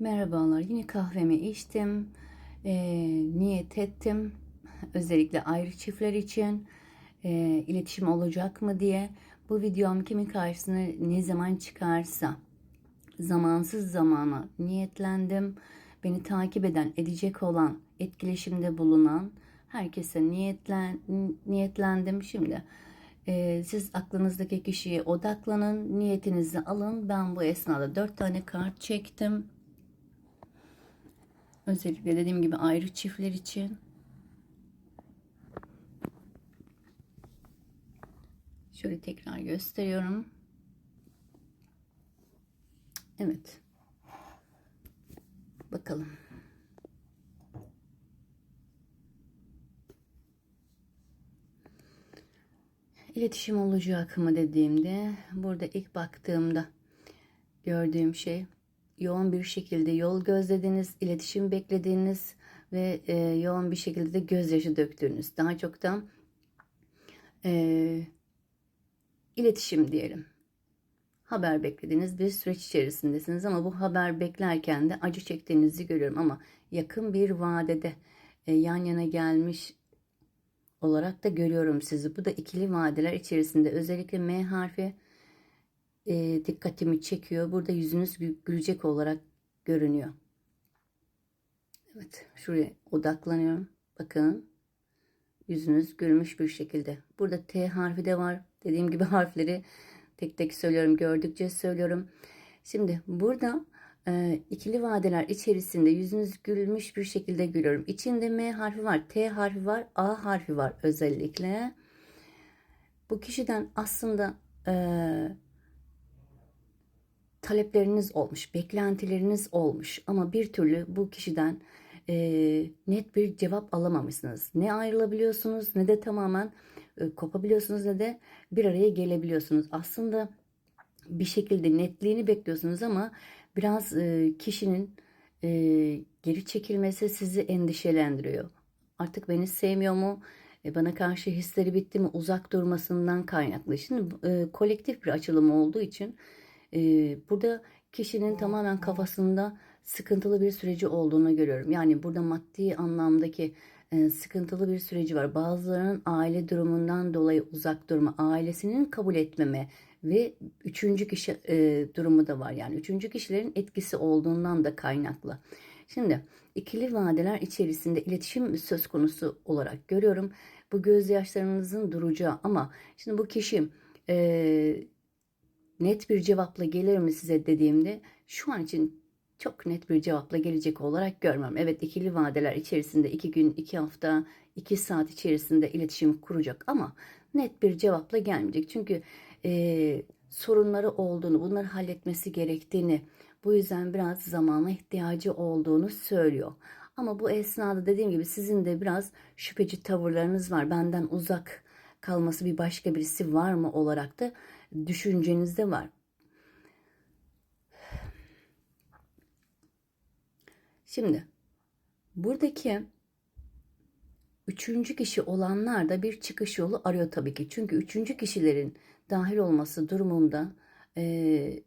Merhabalar. Yine kahvemi içtim. Ee, niyet ettim. Özellikle ayrı çiftler için e, iletişim olacak mı diye. Bu videom kimin karşısına ne zaman çıkarsa zamansız zamana niyetlendim. Beni takip eden, edecek olan, etkileşimde bulunan herkese niyetlen, niyetlendim. Şimdi e, siz aklınızdaki kişiye odaklanın, niyetinizi alın. Ben bu esnada dört tane kart çektim. Özellikle dediğim gibi ayrı çiftler için. Şöyle tekrar gösteriyorum. Evet. Bakalım. İletişim olacak mı dediğimde burada ilk baktığımda gördüğüm şey yoğun bir şekilde yol gözlediniz, iletişim beklediğiniz ve e, yoğun bir şekilde de gözyaşı döktüğünüz. Daha çok da e, iletişim diyelim. Haber beklediğiniz bir süreç içerisindesiniz ama bu haber beklerken de acı çektiğinizi görüyorum ama yakın bir vadede e, yan yana gelmiş olarak da görüyorum sizi. Bu da ikili vadeler içerisinde özellikle M harfi e, dikkatimi çekiyor. Burada yüzünüz gülecek olarak görünüyor. Evet, şuraya odaklanıyorum. Bakın. Yüzünüz gülmüş bir şekilde. Burada T harfi de var. Dediğim gibi harfleri tek tek söylüyorum. Gördükçe söylüyorum. Şimdi burada e, ikili vadeler içerisinde yüzünüz gülmüş bir şekilde görüyorum. İçinde M harfi var, T harfi var, A harfi var özellikle. Bu kişiden aslında e, talepleriniz olmuş, beklentileriniz olmuş ama bir türlü bu kişiden e, net bir cevap alamamışsınız. Ne ayrılabiliyorsunuz ne de tamamen e, kopabiliyorsunuz ne de bir araya gelebiliyorsunuz. Aslında bir şekilde netliğini bekliyorsunuz ama biraz e, kişinin e, geri çekilmesi sizi endişelendiriyor. Artık beni sevmiyor mu? E, bana karşı hisleri bitti mi? Uzak durmasından kaynaklı. Şimdi e, kolektif bir açılım olduğu için burada kişinin tamamen kafasında sıkıntılı bir süreci olduğunu görüyorum. Yani burada maddi anlamdaki sıkıntılı bir süreci var. Bazılarının aile durumundan dolayı uzak durma, ailesinin kabul etmeme ve üçüncü kişi e, durumu da var. Yani üçüncü kişilerin etkisi olduğundan da kaynaklı. Şimdi ikili vadeler içerisinde iletişim söz konusu olarak görüyorum. Bu gözyaşlarınızın duracağı ama şimdi bu kişi e, net bir cevapla gelir mi size dediğimde şu an için çok net bir cevapla gelecek olarak görmem. Evet ikili vadeler içerisinde iki gün, iki hafta, iki saat içerisinde iletişim kuracak ama net bir cevapla gelmeyecek. Çünkü e, sorunları olduğunu, bunları halletmesi gerektiğini, bu yüzden biraz zamana ihtiyacı olduğunu söylüyor. Ama bu esnada dediğim gibi sizin de biraz şüpheci tavırlarınız var. Benden uzak kalması bir başka birisi var mı olarak da düşüncenizde var. Şimdi buradaki üçüncü kişi olanlar da bir çıkış yolu arıyor tabii ki. Çünkü üçüncü kişilerin dahil olması durumunda e,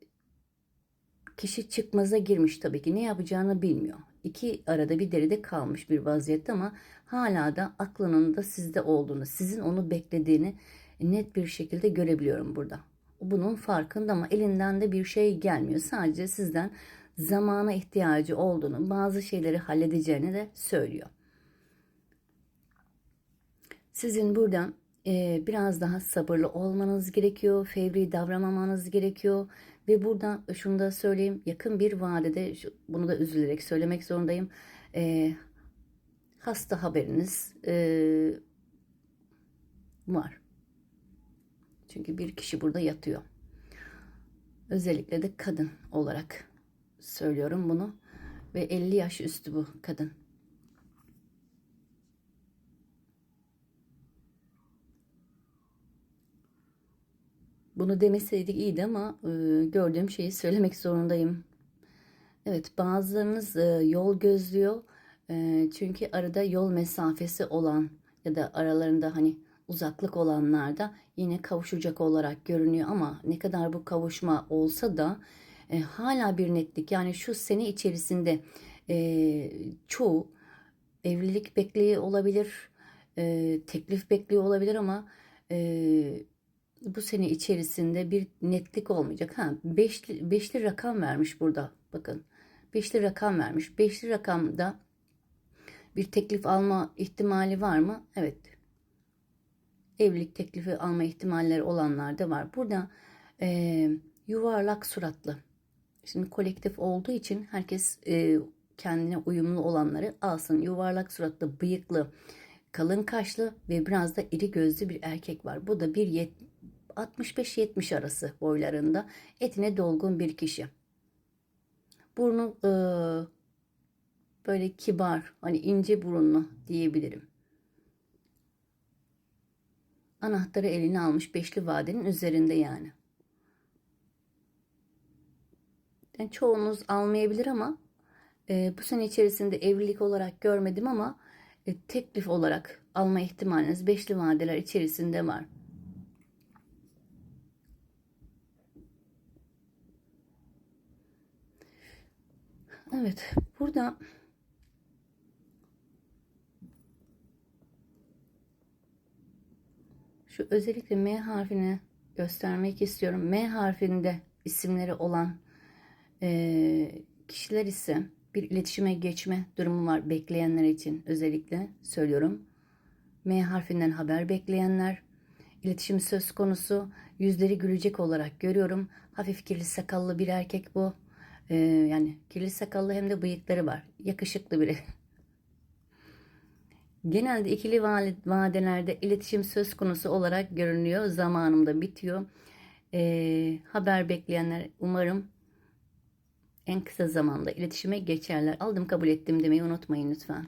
kişi çıkmaza girmiş tabii ki. Ne yapacağını bilmiyor. İki arada bir deride kalmış bir vaziyette ama hala da aklının da sizde olduğunu, sizin onu beklediğini net bir şekilde görebiliyorum burada. Bunun farkında ama elinden de bir şey gelmiyor. Sadece sizden zamana ihtiyacı olduğunu, bazı şeyleri halledeceğini de söylüyor. Sizin buradan e, biraz daha sabırlı olmanız gerekiyor, fevri davranmamanız gerekiyor ve burada şunu da söyleyeyim, yakın bir vadede bunu da üzülerek söylemek zorundayım. E, hasta haberiniz e, var. Çünkü bir kişi burada yatıyor. Özellikle de kadın olarak söylüyorum bunu. Ve 50 yaş üstü bu kadın. Bunu demeseydik iyiydi ama e, gördüğüm şeyi söylemek zorundayım. Evet bazılarınız e, yol gözlüyor. E, çünkü arada yol mesafesi olan ya da aralarında hani uzaklık olanlarda yine kavuşacak olarak görünüyor ama ne kadar bu kavuşma olsa da e, hala bir netlik yani şu sene içerisinde e, çoğu evlilik bekliyor olabilir, e, teklif bekliyor olabilir ama e, bu sene içerisinde bir netlik olmayacak. Ha, beşli, beşli rakam vermiş burada. Bakın. Beşli rakam vermiş. Beşli rakamda bir teklif alma ihtimali var mı? Evet. Evlilik teklifi alma ihtimalleri olanlar da var. Burada e, yuvarlak suratlı. Şimdi kolektif olduğu için herkes e, kendine uyumlu olanları alsın. Yuvarlak suratlı, bıyıklı, kalın kaşlı ve biraz da iri gözlü bir erkek var. Bu da bir yet 65-70 arası boylarında etine dolgun bir kişi. Burnu e, böyle kibar, hani ince burunlu diyebilirim. Anahtarı eline almış beşli vadenin üzerinde yani. Yani çoğunuz almayabilir ama e, bu sene içerisinde evlilik olarak görmedim ama e, teklif olarak alma ihtimaliniz beşli vadeler içerisinde var. Evet, burada şu özellikle M harfini göstermek istiyorum. M harfinde isimleri olan e, kişiler ise bir iletişime geçme durumu var bekleyenler için özellikle söylüyorum. M harfinden haber bekleyenler, iletişim söz konusu, yüzleri gülecek olarak görüyorum. Hafif kirli sakallı bir erkek bu. Ee, yani kirli sakallı hem de bıyıkları var. Yakışıklı biri. Genelde ikili vadelerde iletişim söz konusu olarak görünüyor. Zamanımda bitiyor. Ee, haber bekleyenler umarım en kısa zamanda iletişime geçerler. Aldım kabul ettim demeyi unutmayın lütfen.